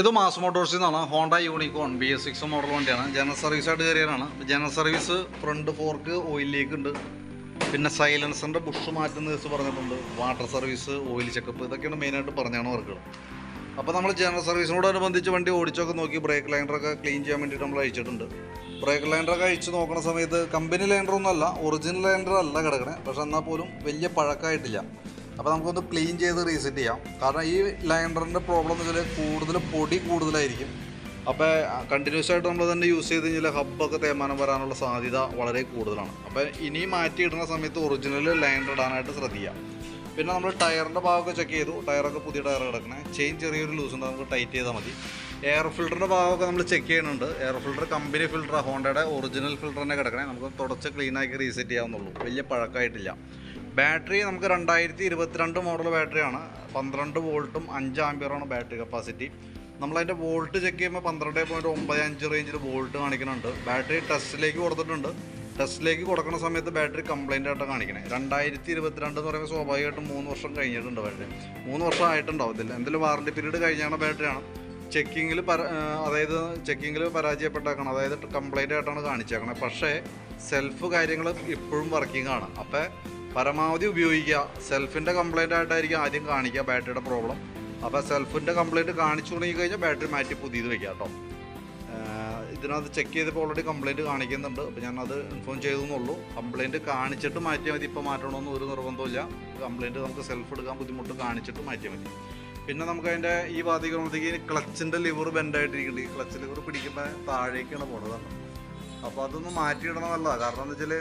ഇത് മാസ് മോട്ടോഴ്സിൽ നിന്നാണ് Honda Unicorn B S six model വണ്ടിയാണ്. ജനറൽ സർവീസ് ആയിട്ട് കയറിയതാണ് general service front fork oil leak ഉണ്ട്. പിന്നെ സൈലൻസറിന്റെ ബുഷ് മാറ്റുന്ന ദിവസം പറഞ്ഞിട്ടുണ്ട്. വാട്ടർ സർവീസ് ഓയിൽ ചെക്കപ്പ് ഇതൊക്കെയാണ് മെയിനായിട്ട് പറഞ്ഞാണ് വർക്കുകൾ അപ്പോൾ നമ്മൾ ജനറൽ സർവീസിനോടനുബന്ധിച്ച് വണ്ടി ഓടിച്ചൊക്കെ നോക്കി ബ്രേക്ക് ലൈൻഡറൊക്കെ ക്ലീൻ ചെയ്യാൻ വേണ്ടിയിട്ട് നമ്മൾ അയച്ചിട്ടുണ്ട്. ബ്രേക്ക് ലൈൻഡറൊക്കെ അയച്ച് നോക്കുന്ന സമയത്ത് കമ്പനി ലൈൻഡറൊന്നും അല്ല ഒറിജിനൽ ലൈൻഡർ അല്ല കിടക്കണേ. പക്ഷെ എന്നാൽ പോലും വലിയ പഴക്കമായിട്ടില്ല. അപ്പോൾ നമുക്കൊന്ന് ക്ലീൻ ചെയ്ത് റീസെറ്റ് ചെയ്യാം. കാരണം ഈ ലൈൻഡറിന്റെ പ്രോബ്ലം എന്ന് വെച്ചാൽ കൂടുതൽ പൊടി കൂടുതലായിരിക്കും. അപ്പോൾ കണ്ടിന്യൂസ് ആയിട്ട് നമ്മൾ തന്നെ യൂസ് ചെയ്ത് കഴിഞ്ഞാൽ ഹബ്ബൊക്കെ തേമാനം വരാനുള്ള സാധ്യത വളരെ കൂടുതലാണ്. അപ്പോൾ ഇനി മാറ്റിയിടുന്ന സമയത്ത് ഒറിജിനൽ ലൈനർ ഇടാനായിട്ട് ശ്രദ്ധിക്കുക പിന്നെ നമ്മൾ ടയറിന്റെ ഭാഗമൊക്കെ ചെക്ക് ചെയ്തു. ടയറൊക്കെ പുതിയ ടയർ കിടക്കണേ. ചെയിൻ ചെറിയൊരു ലൂസ് ഉണ്ട്. നമുക്ക് ടൈറ്റ് ചെയ്താൽ മതി. എയർ ഫിൽറ്ററിന്റെ ഭാഗമൊക്കെ നമ്മൾ ചെക്ക് ചെയ്യുന്നുണ്ട്. എയർ ഫിൽറ്റർ കമ്പനി ഫിൽറ്റർ ഹോണ്ടയുടെ ഒറിജിനൽ ഫിൽറ്റർ തന്നെ കിടക്കണേ. നമുക്ക് തുടച്ച് ക്ലീൻ ആക്കി റീസെറ്റ് ചെയ്യാവുന്നുള്ളൂ. വലിയ പഴക്കമായിട്ടില്ല. ബാറ്ററി നമുക്ക് രണ്ടായിരത്തി ഇരുപത്തിരണ്ട് മോഡൽ ബാറ്ററിയാണ്. പന്ത്രണ്ട് വോൾട്ടും അഞ്ച് ആംബിയറാണ് ബാറ്ററി കപ്പാസിറ്റി നമ്മളതിന്റെ വോൾട്ട് ചെക്ക് ചെയ്യുമ്പോൾ പന്ത്രണ്ട് പോയിന്റ് ഒമ്പത് അഞ്ച് റേഞ്ചിൽ വോൾട്ട് കാണിക്കുന്നുണ്ട്. ബാറ്ററി ടെസ്റ്റിലേക്ക് കൊടുത്തിട്ടുണ്ട്. ടെസ്റ്റിലേക്ക് കൊടുക്കുന്ന സമയത്ത് ബാറ്ററി കംപ്ലൈന്റ് ആയിട്ടാണ് കാണിക്കണേ. രണ്ടായിരത്തി ഇരുപത്തിരണ്ട് എന്ന് പറയുമ്പോൾ സ്വാഭാവികമായിട്ടും മൂന്ന് വർഷം കഴിഞ്ഞിട്ടുണ്ട് ബാറ്ററി. മൂന്ന് വർഷം ആയിട്ടുണ്ടാവത്തില്ല. എന്തെങ്കിലും വാറണ്ടി പീരീഡ് കഴിഞ്ഞാണ് ബാറ്ററിയാണ്? ചെക്കിങ്ങിൽ പര അതായത് ചെക്കിങ്ങിൽ പരാജയപ്പെട്ടേക്കണം അതായത് കംപ്ലൈന്റ് ആയിട്ടാണ് കാണിച്ചേക്കണത് പക്ഷേ സെൽഫ് കാര്യങ്ങൾ ഇപ്പോഴും വർക്കിംഗ് ആണ്. അപ്പോൾ പരമാവധി ഉപയോഗിക്കുക. സെൽഫിന്റെ കംപ്ലൈന്റ് ആയിട്ടായിരിക്കും ആദ്യം കാണിക്കുക ബാറ്ററിയുടെ പ്രോബ്ലം അപ്പോൾ സെൽഫിന്റെ കംപ്ലൈന്റ് കാണിച്ചു തുടങ്ങി കഴിഞ്ഞാൽ ബാറ്ററി മാറ്റി പുതിയത് വയ്ക്കുക കേട്ടോ. ഇതിനകത്ത് ചെക്ക് ചെയ്തപ്പോൾ ഓൾറെഡി കംപ്ലൈന്റ് കാണിക്കുന്നുണ്ട്. അപ്പോൾ ഞാനത് ഇൻഫോം ചെയ്തു എന്നുള്ളൂ കംപ്ലൈന്റ് കാണിച്ചിട്ട് മാറ്റിയാൽ മതി. ഇപ്പോൾ മാറ്റണമെന്ന് ഒരു നിർബന്ധമില്ല കംപ്ലൈന്റ് നമുക്ക് സെൽഫ് എടുക്കാൻ ബുദ്ധിമുട്ട് കാണിച്ചിട്ട് മാറ്റിയാൽ മതി. പിന്നെ നമുക്ക് അതിന്റെ ഈ ഭാഗത്തേക്ക് വരുമ്പോഴത്തേക്ക് ക്ലച്ചിന്റെ ലിവർ ബെൻഡായിട്ടിരിക്കുന്നുണ്ട് ഈ ക്ലച്ച് ലിവർ പിടിക്കുമ്പോൾ താഴേക്കാണ് പോണത് അപ്പൊ. അപ്പോൾ അതൊന്ന് മാറ്റിയിടണം നല്ലതാണ് കാരണം എന്താ വെച്ചാൽ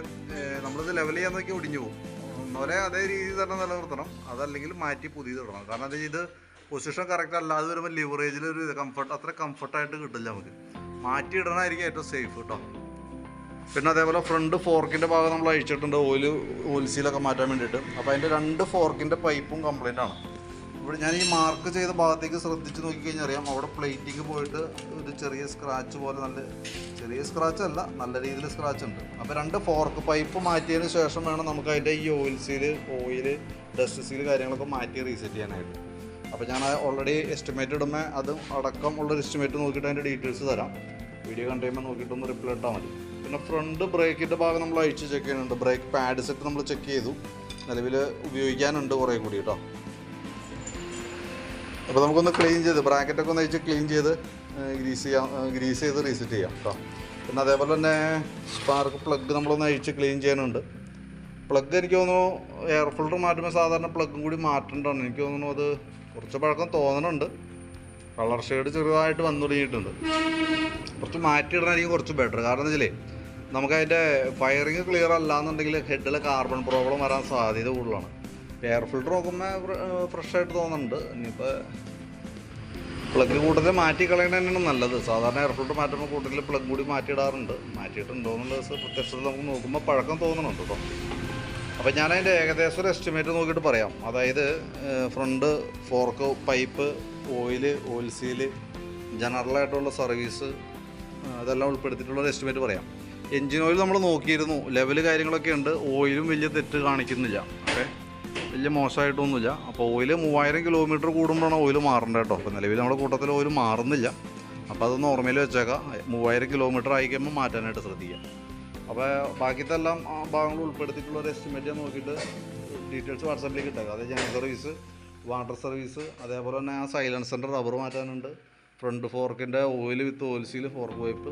നമ്മളിത് ലെവൽ ചെയ്യാൻ നോക്കി ഒടിഞ്ഞു പോകും. ഒന്നോലെ അതേ രീതിയിൽ തന്നെ നിലനിർത്തണം. അതല്ലെങ്കിൽ മാറ്റി പുതിയത് ഇടണം. കാരണം എന്താ ഇത് പൊസിഷൻ കറക്റ്റ് അല്ലാതെ വരുമ്പോൾ ലിവറേജിൽ ഒരു കംഫർട്ട് അത്ര കംഫർട്ടായിട്ട് കിട്ടില്ല നമുക്ക്. മാറ്റി ഇടണമായിരിക്കും ഏറ്റവും സേഫ് കേട്ടോ പിന്നെ അതേപോലെ ഫ്രണ്ട് ഫോർക്കിന്റെ ഭാഗം നമ്മൾ അഴിച്ചിട്ടുണ്ട്. ഓയിൽ സീലൊക്കെ മാറ്റാൻ വേണ്ടിയിട്ട്. അപ്പോൾ അതിന്റെ രണ്ട് ഫോർക്കിന്റെ പൈപ്പും കംപ്ലൈന്റ് ആണ്. ഇവിടെ ഞാൻ ഈ മാർക്ക് ചെയ്ത ഭാഗത്തേക്ക് ശ്രദ്ധിച്ച് നോക്കിക്കഴിഞ്ഞാൽ അറിയാം. അവിടെ പ്ലേറ്റിങ് പോയിട്ട് ഒരു ചെറിയ സ്ക്രാച്ച് പോലെ നല്ല ചെറിയ സ്ക്രാച്ച് അല്ല നല്ല രീതിയിൽ സ്ക്രാച്ച് ഉണ്ട്. അപ്പോൾ രണ്ട് ഫോർക്ക് പൈപ്പ് മാറ്റിയതിന് ശേഷം വേണം നമുക്ക് അതിന്റെ ഈ oil seal oil dust seal കാര്യങ്ങളൊക്കെ മാറ്റി റീസെറ്റ് ചെയ്യാനായിട്ട്. അപ്പോൾ ഞാൻ ഓൾറെഡി എസ്റ്റിമേറ്റ് ഇടുമ്പോൾ അത് അടക്കം ഉള്ളൊരു എസ്റ്റിമേറ്റ് നോക്കിയിട്ട് അതിന്റെ ഡീറ്റെയിൽസ് തരാം. വീഡിയോ കണ്ടു കഴിയുമ്പോൾ നോക്കിയിട്ടൊന്ന് റിപ്ലൈ ഇട്ടാൽ മതി. പിന്നെ ഫ്രണ്ട് ബ്രേക്കിന്റെ ഭാഗം നമ്മൾ അഴിച്ച് ചെക്ക് ചെയ്യുന്നുണ്ട്. ബ്രേക്ക് പാഡ് സെറ്റ് നമ്മൾ ചെക്ക് ചെയ്തു. നിലവിൽ ഉപയോഗിക്കാനുണ്ട് കുറേ കൂടി കേട്ടോ. അപ്പോൾ നമുക്കൊന്ന് ക്ലീൻ ചെയ്ത് ബ്രാക്കറ്റൊക്കെ ഒന്ന് അഴിച്ച് ക്ലീൻ ചെയ്ത് ഗ്രീസ് ചെയ്യാം ഗ്രീസ് ചെയ്ത് റീസെറ്റ് ചെയ്യാം കേട്ടോ പിന്നെ അതേപോലെ തന്നെ സ്പാർക്ക് പ്ലഗ് നമ്മളൊന്ന് അഴിച്ച് ക്ലീൻ ചെയ്യാനുണ്ട്. പ്ലഗ് എനിക്ക് തോന്നുന്നു എയർ ഫിൽട്ടർ മാറ്റുമ്പോൾ സാധാരണ പ്ലഗും കൂടി മാറ്റേണ്ടതാണ്. എനിക്ക് തോന്നുന്നു അത് കുറച്ച് പഴക്കം തോന്നുന്നുണ്ട് കളർ ഷെയ്ഡ് ചെറുതായിട്ട് വന്നു തുടങ്ങിയിട്ടുണ്ട്. കുറച്ച് മാറ്റിയിടണമായിരിക്കും കുറച്ച് ബെറ്റർ കാരണം എന്താ വെച്ചാലേ നമുക്കതിന്റെ ഫയറിങ് ക്ലിയർ അല്ല എന്നുണ്ടെങ്കിൽ ഹെഡിലെ കാർബൺ പ്രോബ്ലം വരാൻ സാധ്യത കൂടുതലാണ്. എയർ ഫിൽറ്റർ നോക്കുമ്പോൾ ഫ്രഷ് ആയിട്ട് തോന്നുന്നുണ്ട്. ഇനിയിപ്പോൾ പ്ലഗ് കൂടുതൽ മാറ്റി കളയണ തന്നെയാണ് നല്ലത്. സാധാരണ എയർ ഫിൽറ്റർ മാറ്റുമ്പോൾ കൂടുതൽ പ്ലഗ് കൂടി മാറ്റിയിടാറുണ്ട്. മാറ്റിയിട്ടുണ്ടോ എന്നുള്ളത് പ്രത്യക്ഷത്തിൽ നമുക്ക് നോക്കുമ്പോൾ പഴക്കം തോന്നുന്നുണ്ട് കേട്ടോ അപ്പോൾ ഞാൻ അതിന്റെ ഏകദേശം ഒരു എസ്റ്റിമേറ്റ് നോക്കിയിട്ട് പറയാം. അതായത് front fork pipe oil oil seal ജനറലായിട്ടുള്ള service അതെല്ലാം ഉൾപ്പെടുത്തിയിട്ടുള്ള ഒരു എസ്റ്റിമേറ്റ് പറയാം. എൻജിൻ ഓയിൽ നമ്മൾ നോക്കിയിരുന്നു. ലെവൽ കാര്യങ്ങളൊക്കെ ഉണ്ട്. ഓയിലും വലിയ തെറ്റ് കാണിക്കുന്നില്ല. ഓക്കെ? വലിയ മോശമായിട്ടൊന്നുമില്ല. അപ്പോൾ ഓയിൽ മൂവായിരം കിലോമീറ്റർ കൂടുമ്പോഴാണ് ഓയിൽ മാറേണ്ടത് കേട്ടോ. അപ്പോൾ നിലവിൽ നമ്മുടെ കൂട്ടത്തിൽ ഓയിൽ മാറുന്നില്ല. അപ്പോൾ അത് നോർമലി വെച്ചേക്കാം. മൂവായിരം കിലോമീറ്റർ ആയി മാറ്റാനായിട്ട് ശ്രദ്ധിക്കാം. അപ്പോൾ ആ ഭാഗങ്ങൾ ഉൾപ്പെടുത്തിയിട്ടുള്ള ഒരു എസ്റ്റിമേറ്റ് ഞാൻ നോക്കിയിട്ട് ഡീറ്റെയിൽസ് വാട്സാപ്പിലേക്ക് ഇട്ടേക്കാം. അതായത് ജനറൽ സർവീസ് വാട്ടർ സർവീസ് അതേപോലെ തന്നെ ആ സൈലൻസറിന്റെ റബ്ബർ മാറ്റാനുണ്ട്. Front ഫോർക്കിന്റെ oil with oil seal fork wipe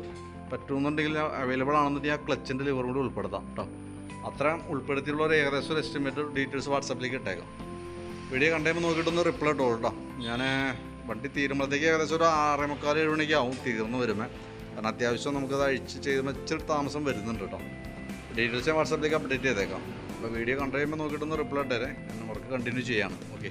പറ്റുമെന്നുണ്ടെങ്കിൽ available ആണെന്നുണ്ടെങ്കിൽ ആ ക്ലച്ചിന്റെ ലിവർ കൂടി ഉൾപ്പെടുത്താം കേട്ടോ. അത്രയും ഉൾപ്പെടുത്തിയുള്ള ഒരു ഏകദേശം ഒരു എസ്റ്റിമേറ്റ് ഡീറ്റെയിൽസ് വാട്സപ്പിലേക്ക് ഇട്ടേക്കാം. വീഡിയോ കണ്ടുമ്പോൾ നോക്കിയിട്ടൊന്ന് റിപ്ലൈ ഇട്ടോ കേട്ടോ. ഞാൻ വണ്ടി തീരുമ്പോഴത്തേക്ക് ഏകദേശം ഒരു ആറേ മുക്കാൽ ഏഴ് മണിക്കാവും തീർന്നു വരുമ്പോൾ കാരണം അത്യാവശ്യം നമുക്കത് അഴിച്ച് ചെയ്ത് ഇച്ചിരി താമസം വരുന്നുണ്ട് കേട്ടോ. ഡീറ്റെയിൽസ് ഞാൻ വാട്സപ്പിലേക്ക് അപ്ഡേറ്റ് ചെയ്തേക്കാം. അപ്പോൾ വീഡിയോ കണ്ടു നോക്കിയിട്ടൊന്ന് റിപ്ലൈ ഇട്ടേരെ. ഞാൻ വർക്ക് കണ്ടിന്യൂ ചെയ്യാണ്. ഓക്കെ